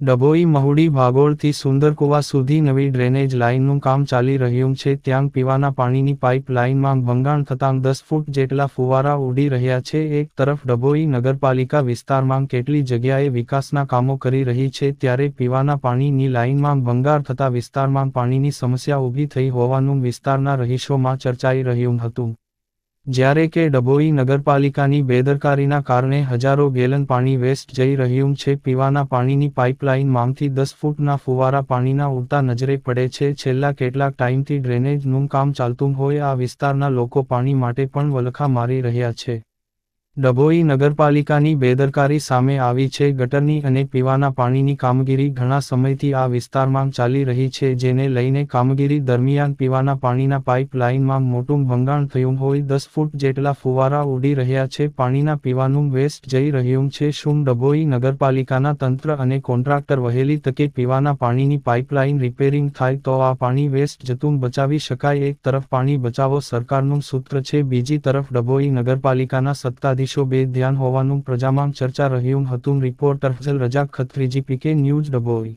ડભોઈ મહુડી ભાગોળથી સુંદરકુવા સુધી નવી ડ્રેનેજ લાઇનનું કામ ચાલી રહ્યું છે. ત્યાં પીવાના પાણીની પાઇપ લાઇનમાં ભંગાણ થતાં દસ ફૂટ જેટલા ફુવારા ઉડી રહ્યા છે. એક તરફ ડભોઈ નગરપાલિકા વિસ્તારમાં કેટલી જગ્યાએ વિકાસના કામો કરી રહી છે, ત્યારે પીવાના પાણીની લાઇનમાં ભંગાર થતા વિસ્તારમાં પાણીની સમસ્યા ઊભી થઈ હોવાનું વિસ્તારના રહીશોમાં ચર્ચાઈ રહ્યું હતું. જ્યારે કે ડભોઈ નગરપાલિકાની બેદરકારીના કારણે હજારો ગેલન પાણી વેસ્ટ જઈ રહ્યું છે, પીવાના પાણીની પાઇપલાઇનમાંથી દસ ફૂટના ફુવારા પાણીના ઉડતા નજરે પડે છે. છેલ્લા કેટલાક ટાઈમથી ડ્રેનેજનું કામ ચાલતું હોય આ વિસ્તારના લોકો પાણી માટે પણ વલખા મારી રહ્યા છે. ડભોઈ નગરપાલિકાની બેદરકારી સામે આવી છે. ગટરની અને પીવાના પાણીની કામગીરી ઘણા સમયથી આ વિસ્તારમાં ચાલી રહી છે, જેને લઈને કામગીરી દરમિયાન પીવાના પાણીના પાઇપ લાઇનમાં મોટું ભંગાણ થયું હોય. દસ ફૂટ જેટલા ફુવારા ઉડી રહ્યા છે. પાણીના પીવાનું વેસ્ટ જઈ રહ્યું છે. શું ડભોઈ નગરપાલિકાના તંત્ર અને કોન્ટ્રાક્ટર વહેલી તકે પીવાના પાણીની પાઇપલાઇન રિપેરિંગ થાય તો આ પાણી વેસ્ટ જતું બચાવી શકાય? એક તરફ પાણી બચાવો સરકારનું સૂત્ર છે. બીજી તરફ ડભોઈ નગરપાલિકાના સત્તાધીશો બે ધ્યાન હોવાનું પ્રજામાં ચર્ચા રહ્યું હતું. રિપોર્ટર ફઝલ રજાક ખત્રીજી પીકે ન્યૂઝ ડભોઈ.